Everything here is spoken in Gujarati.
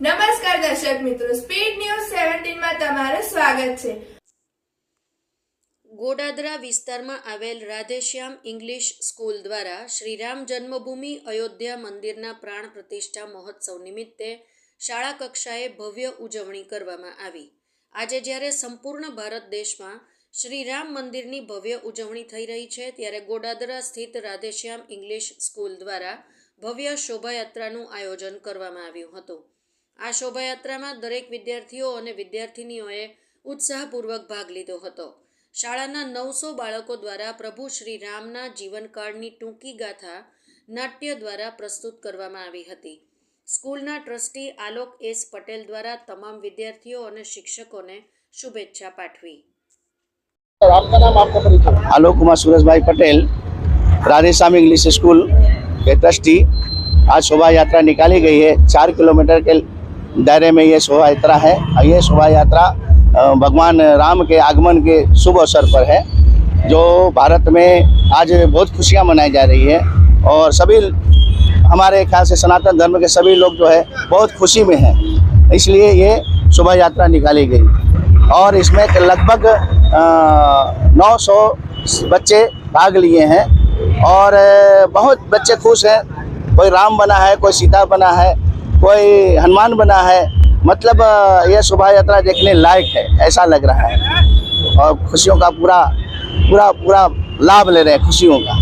નમસ્કાર દર્શક મિત્રો સ્પીડ ન્યૂઝ સેવન્ટીનમાં તમારું સ્વાગત છે. ગોડાદરા વિસ્તારમાં આવેલ રાધેશ્યામ ઇંગ્લિશ સ્કૂલ દ્વારા શ્રીરામ જન્મભૂમિ અયોધ્યા મંદિરના પ્રાણ પ્રતિષ્ઠા મહોત્સવ નિમિત્તે શાળા કક્ષાએ ભવ્ય ઉજવણી કરવામાં આવી. આજે જ્યારે સંપૂર્ણ ભારત દેશમાં શ્રીરામ મંદિરની ભવ્ય ઉજવણી થઈ રહી છે, ત્યારે ગોડાદરા સ્થિત રાધેશ્યામ ઇંગ્લિશ સ્કૂલ દ્વારા ભવ્ય શોભાયાત્રાનું આયોજન કરવામાં આવ્યું હતું. આ શોભાયાત્રામાં દરેક વિદ્યાર્થીઓ અને વિદ્યાર્થિનીઓએ ઉત્સાહપૂર્વક ભાગ લીધો હતો. શાળાના નવસો બાળકો દ્વારા પ્રભુ શ્રી રામના જીવનકાળની ટૂંકી ગાથા નાટ્ય દ્વારા પ્રસ્તુત કરવામાં આવી હતી. સ્કૂલના ટ્રસ્ટી આલોક એસ પટેલ દ્વારા તમામ વિદ્યાર્થીઓ અને શિક્ષકોને શુભેચ્છા પાઠવી. આલોક કુમાર સુરેશભાઈ પટેલ રાધેશ્યામ ઇંગ્લિશ સ્કૂલ કે ટ્રસ્ટી. આ શોભાયાત્રા નિકાલી ગઈ છે ચાર કિલોમીટર કે दायरे में ये शोभा यात्रा है। और ये शोभा यात्रा भगवान राम के आगमन के शुभ अवसर पर है, जो भारत में आज बहुत खुशियाँ मनाई जा रही है। और सभी, हमारे ख्याल से सनातन धर्म के सभी लोग जो है, बहुत खुशी में हैं। इसलिए ये शोभा यात्रा निकाली गई। और इसमें लगभग नौ सौ बच्चे भाग लिए हैं। और बहुत बच्चे खुश हैं। कोई राम बना है, कोई सीता बना है कोई हनुमान बना है मतलब अ, यह शोभा यात्रा देखने लायक है ऐसा लग रहा है और खुशियों का पूरा पूरा पूरा लाभ ले रहे हैं खुशियों का